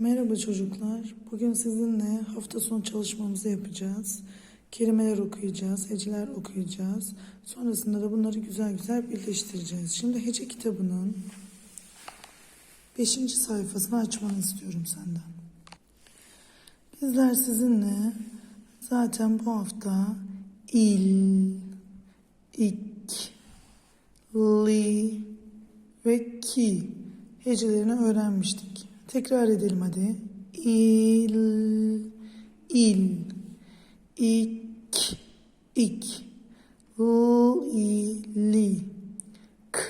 Merhaba çocuklar. Bugün sizinle hafta sonu çalışmamızı yapacağız. Kelimeler okuyacağız, heceler okuyacağız. Sonrasında da bunları güzel güzel birleştireceğiz. Şimdi hece kitabının 5. sayfasını açmanı istiyorum senden. Bizler sizinle zaten bu hafta il, ik, li ve ki hecelerini öğrenmiştik. Tekrar edelim hadi. İl, il, ik, ik, l, i, li, k,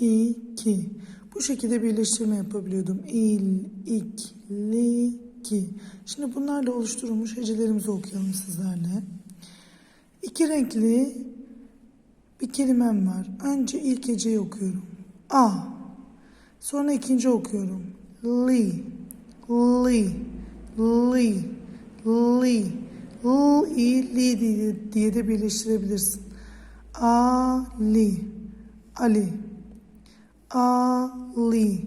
i, ki. Bu şekilde birleştirme yapabiliyordum. İl, ik, li, ki. Şimdi bunlarla oluşturulmuş hecelerimizi okuyalım sizlerle. İki renkli bir kelimem var. Önce ilk heceyi okuyorum. A. Sonra ikinci okuyorum. Li. Li. Li. Li. L, i, li diye, diye de birleştirebilirsin. Ali. Ali. Ali.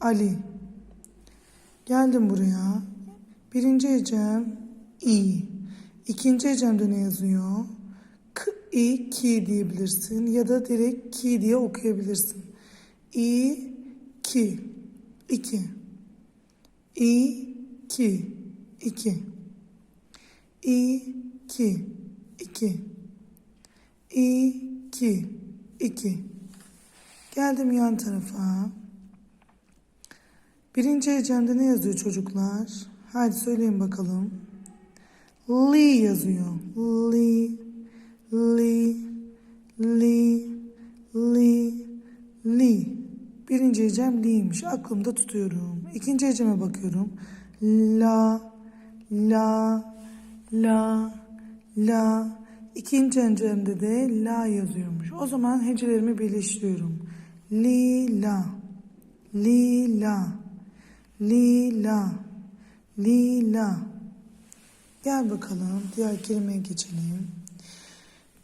Ali. Geldim buraya. Birinci hecem i. İkinci hecemde ne yazıyor? K, i, ki diyebilirsin ya da direkt ki diye okuyabilirsin. İ, ki, iki. İ, ki, iki. İ, ki, iki. İ, ki, iki. Geldim yan tarafa. Birinci hecemde ne yazıyor çocuklar? Hadi söyleyin bakalım. Li yazıyor. Li, li, li, li, li. Birinci hecem li'ymiş. Aklımda tutuyorum. İkinci heceme bakıyorum. La, la, la, la. İkinci hecemde de la yazıyormuş. O zaman hecelerimi birleştiriyorum. Li, la, li, la, li, la, li, la. Gel bakalım diğer kelimeye geçelim.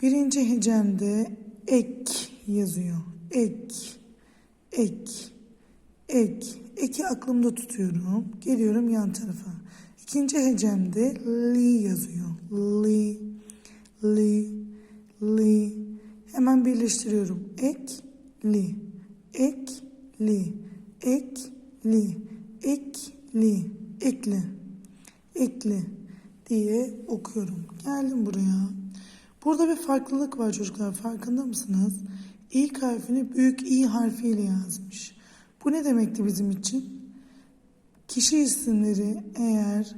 Birinci hecemde ek yazıyor. Ek, ek, ek. Eki aklımda tutuyorum. Geliyorum yan tarafa. İkinci hecemde li yazıyor. Li, li, li. Hemen birleştiriyorum. Ek, li, ek, li, ek, li, ek, li, ekli, ekli diye okuyorum. Geldim buraya. Burada bir farklılık var çocuklar. Farkında mısınız? İlk harfini büyük i harfiyle yazmış. Bu ne demekti bizim için? Kişi isimleri eğer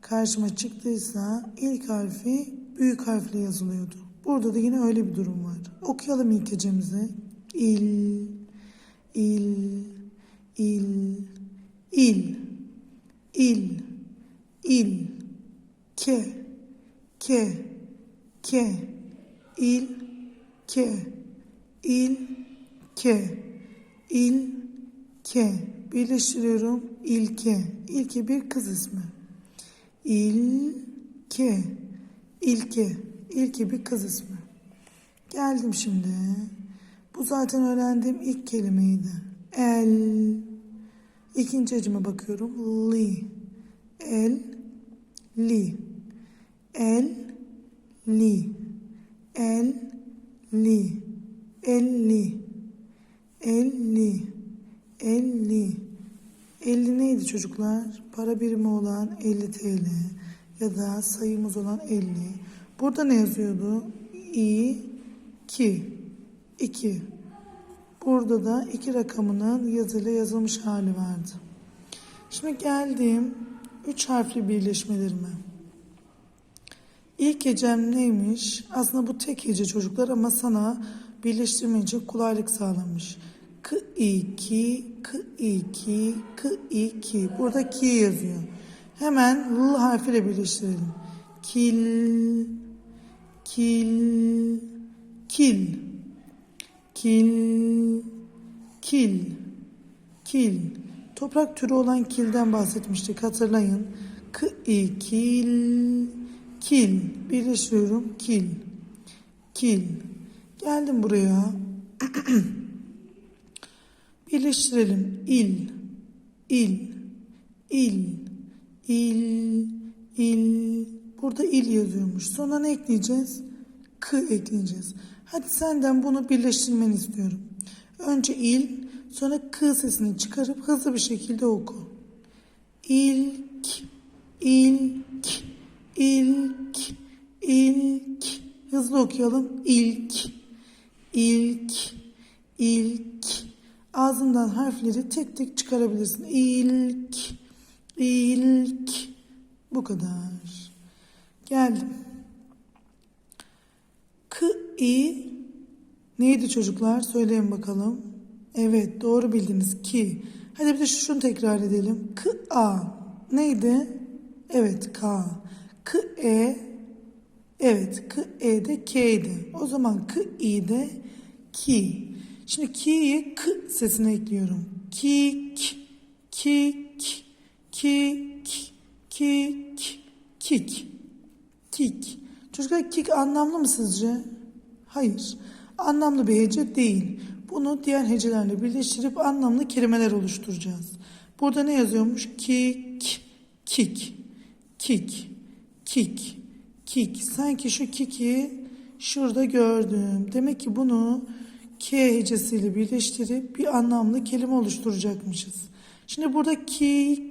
karşıma çıktıysa ilk harfi büyük harfle yazılıyordu. Burada da yine öyle bir durum var. Okuyalım ilk hecemizi. İl, il, il, il, il, il, ke, ke, ke, il, ke, il, ke, il, ke. Birleştiriyorum. İlke. İlke bir kız ismi. İlke. İlke. İlke bir kız ismi. Geldim şimdi. Bu zaten öğrendiğim ilk kelimeydi. El. İkinci hecime bakıyorum. Li. El. Li. El. Li. El. Li. Elli. Elli. Elli. 50 neydi çocuklar? Para birimi olan 50 TL ya da sayımız olan 50. Burada ne yazıyordu? İ, ki, 2. Burada da iki rakamının yazıyla yazılmış hali vardı. Şimdi geldim 3 harfli birleşmelerime. İlk hecem neymiş? Aslında bu tek hece çocuklar ama sana birleştirme için kolaylık sağlamış. K, i, ki, k, i, ki, k, i, ki. Burada ki yazıyor. Hemen l harfiyle birleştirelim. Kil, kil, kil, kil, kil, kil. Toprak türü olan kilden bahsetmiştik hatırlayın. K, i, kil, kil. Birleştiriyorum. Kil, kil. Geldim buraya. Birleştirelim. İl, il, il, il, il. Burada il yazıyormuş. Sonra ne ekleyeceğiz? K ekleyeceğiz. Hadi senden bunu birleştirmeni istiyorum. Önce il, sonra k sesini çıkarıp hızlı bir şekilde oku. İlk, ilk, ilk, ilk. Hızlı okuyalım. İlk, ilk, ilk. Ağzından harfleri tek tek çıkarabilirsin. İlk, ilk. Bu kadar. Geldim. K, i. Neydi çocuklar? Söyleyin bakalım. Evet doğru bildiniz ki. Hadi bir de şunu tekrar edelim. K, a. Neydi? Evet k. K, e. Evet k, e de k'ydi. O zaman k, i de ki. Şimdi ki'yi k sesine ekliyorum. Kik, kik, kik, kik, kik, kik. Çocuklar kik anlamlı mı sizce? Hayır. Anlamlı bir hece değil. Bunu diğer hecelerle birleştirip anlamlı kelimeler oluşturacağız. Burada ne yazıyormuş? Kik, kik, kik, kik, kik. Sanki şu kiki şurada gördüm. Demek ki bunu K hecesiyle birleştirip bir anlamlı kelime oluşturacakmışız. Şimdi burada ki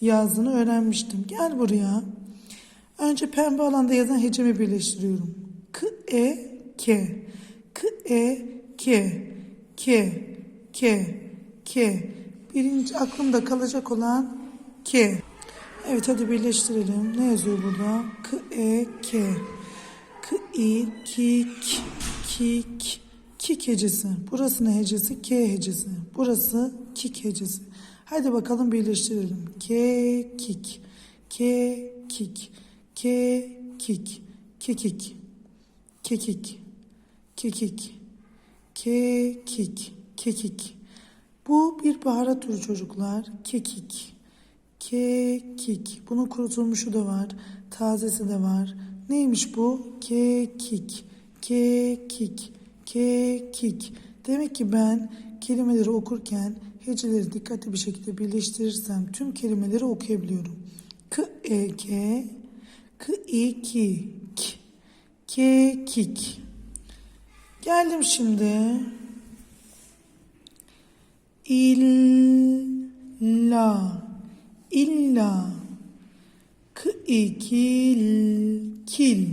yazdığını öğrenmiştim. Gel buraya. Önce pembe alanda yazan hecemi birleştiriyorum. K, E, K. K, E, K. K, K, K. Birinci aklımda kalacak olan K. Evet hadi birleştirelim. Ne yazıyor burada? K, E, K. K, I, Kik, Kik, Kik hecesi. Burası ne hecesi? K hecesi. Burası Kik hecesi. Hadi bakalım birleştirelim. K, Kik, K, Kik, K, Kik, Kekik, Kekik, Kekik, Kekik, Kekik. Bu bir baharat türü çocuklar. Kekik. Kekik. Bunun kurutulmuşu da var. Tazesi de var. Neymiş bu? Kekik. Kekik. Kekik. Demek ki ben kelimeleri okurken heceleri dikkatli bir şekilde birleştirirsem tüm kelimeleri okuyabiliyorum. K, E, K, K, I, Ki, K, K, Kik. Geldim şimdi. İlla, illa, k, i, kil, kil.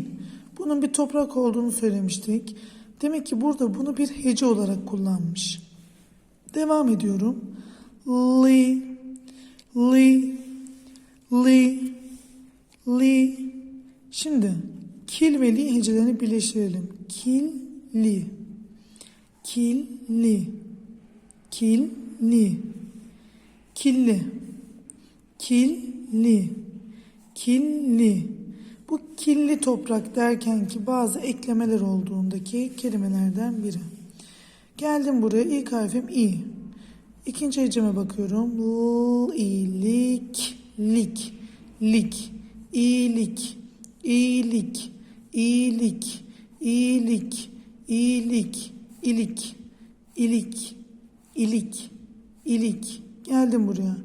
Bunun bir toprak olduğunu söylemiştik. Demek ki burada bunu bir hece olarak kullanmış. Devam ediyorum. Li, li, li, li. Şimdi kil ve li hecelerini birleştirelim. Kil, li, kil, li, kil, li, killi, killi, killi. Bu killi toprak derken ki bazı eklemeler olduğundaki kelimelerden biri. Geldim buraya ilk harfim i. İkinci heceme bakıyorum. L, lik, lik, iyilik, iyilik, iyilik, iyilik, iyilik, ilik, ilik, ilik, ilik. Geldim buraya.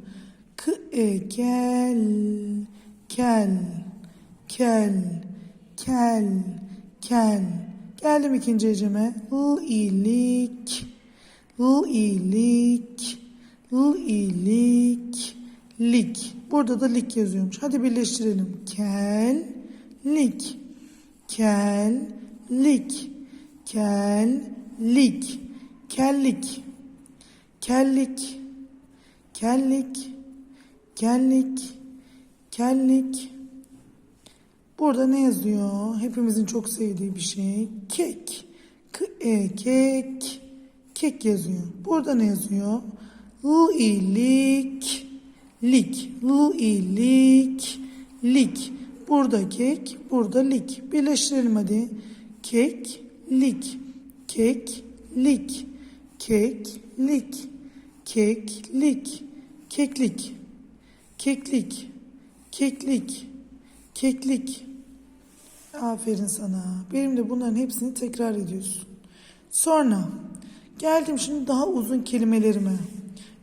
K, e, kel, kel, kel, kel, kel. Geldim ikinci heceme. L, iyilik, L, iyilik, L, iyilik, lik. Burada da lik yazıyormuş. Hadi birleştirelim. Kel, lik, kel, lik, kel, lik, kellik, kellik, kellik, kellik, kellik. Burada ne yazıyor? Hepimizin çok sevdiği bir şey. Kek. K e kek. Kek yazıyor. Burada ne yazıyor? L ilik. Lik. L ilik. Lik. Burada kek, burada lik. Birleştirelim hadi. Kek, lik. Kek, lik. Kek, lik. Kek, lik. Keklik. Keklik. Keklik. Keklik. Aferin sana. Benimle bunların hepsini tekrar ediyorsun. Sonra geldim şimdi daha uzun kelimelerime.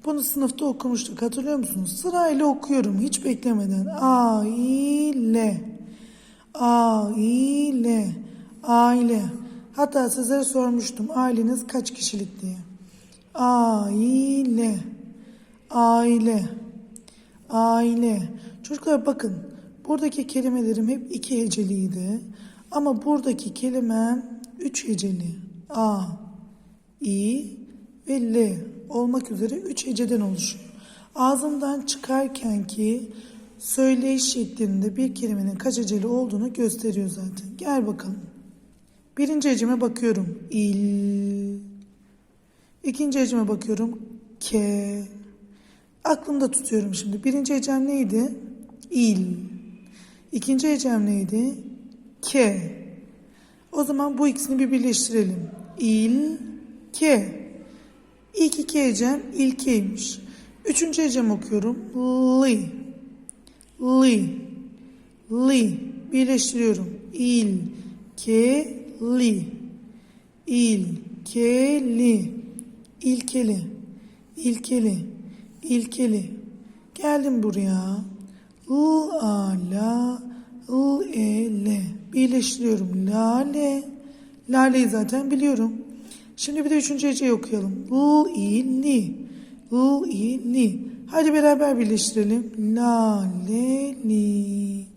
Bunu sınıfta okumuştuk hatırlıyor musunuz? Sırayla okuyorum hiç beklemeden. Aile. Aile. Aile. Hatta sizlere sormuştum aileniz kaç kişilik diye. Aile. Aile. Aile. Çocuklar bakın buradaki kelimelerim hep iki heceliydi. Ama buradaki kelimem üç heceli. A, İ ve L olmak üzere üç heceden oluşuyor. Ağzımdan çıkarken ki söyleyiş şeklinde bir kelimenin kaç heceli olduğunu gösteriyor zaten. Gel bakalım. Birinci heceme bakıyorum. İl. İkinci heceme bakıyorum. Ke. Aklımda tutuyorum şimdi. Birinci hecem neydi? İl. İkinci hecem neydi? Ke. O zaman bu ikisini bir birleştirelim. İl, ke. İlk iki hecem ilkeymiş. Üçüncü hecem okuyorum. Li. Li. Li. Birleştiriyorum. İl, ke, li. İl, ke, li. İlkeli. İlkeli. İlkeli. Geldim buraya. L, a, la, l, e, l. Birleştiriyorum. Lale. Lale'yi zaten biliyorum. Şimdi bir de üçüncü heceyi okuyalım. L, i, li. L, i, li. Hadi beraber birleştirelim. La, le, li.